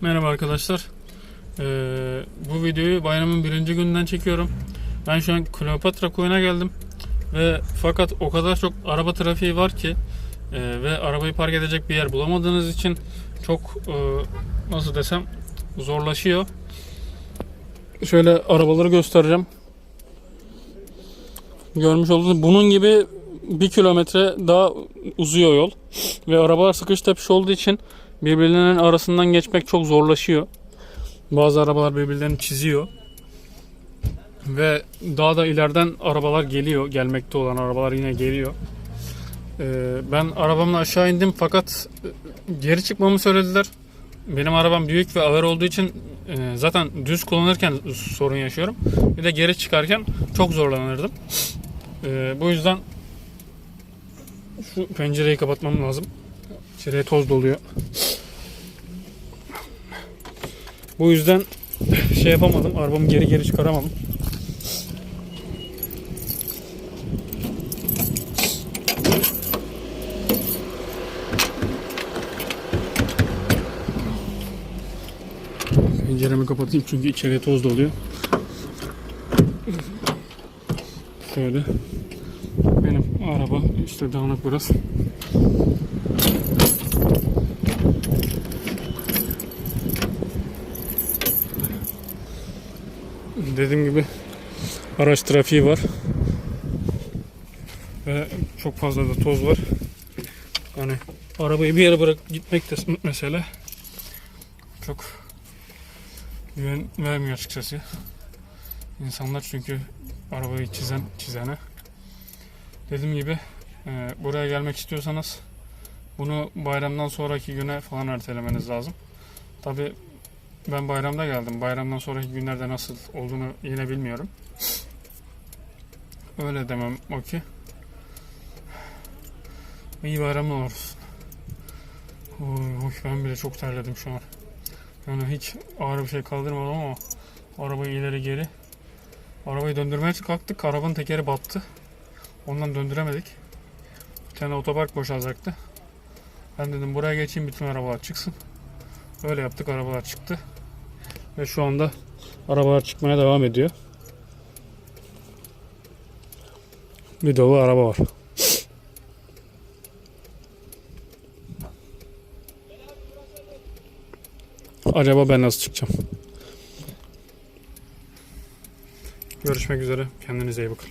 Merhaba arkadaşlar. Ee, bu videoyu bayramın birinci gününden çekiyorum. Ben şu an Kleopatra koyuna geldim. Ve fakat o kadar çok araba trafiği var ki e, ve arabayı park edecek bir yer bulamadığınız için çok e, nasıl desem zorlaşıyor. Şöyle arabaları göstereceğim. Görmüş olduğunuz bunun gibi bir kilometre daha uzuyor yol. Ve arabalar sıkış tepiş olduğu için birbirlerinin arasından geçmek çok zorlaşıyor. Bazı arabalar birbirlerini çiziyor. Ve daha da ileriden arabalar geliyor. Gelmekte olan arabalar yine geliyor. Ee, ben arabamla aşağı indim fakat e, geri çıkmamı söylediler. Benim arabam büyük ve ağır olduğu için e, zaten düz kullanırken sorun yaşıyorum. Bir de geri çıkarken çok zorlanırdım. Ee, bu yüzden şu pencereyi kapatmam lazım. İçeriye toz doluyor. Bu yüzden şey yapamadım. Arabamı geri geri çıkaramam. Penceremi kapatayım çünkü içeriye toz doluyor. Şöyle. Benim araba işte dağınık biraz. Dediğim gibi araç trafiği var. Ve çok fazla da toz var. Yani arabayı bir yere bırak gitmek de mesela çok güven vermiyor açıkçası. İnsanlar çünkü arabayı çizen çizene. Dediğim gibi e, buraya gelmek istiyorsanız bunu bayramdan sonraki güne falan ertelemeniz lazım. Tabi ben bayramda geldim. Bayramdan sonraki günlerde nasıl olduğunu yine bilmiyorum. Öyle demem o ki. İyi bayramlar olsun. Oy, oy, ben bile çok terledim şu an. Yani hiç ağır bir şey kaldırmadım ama arabayı ileri geri. Arabayı döndürmeye kalktık. Arabanın tekeri battı. Ondan döndüremedik. Bir tane otopark boşalacaktı. Ben dedim buraya geçeyim bütün arabalar çıksın. Öyle yaptık arabalar çıktı. Ve şu anda arabalar çıkmaya devam ediyor. Bir dolu araba var. Acaba ben nasıl çıkacağım? Görüşmek üzere. Kendinize iyi bakın.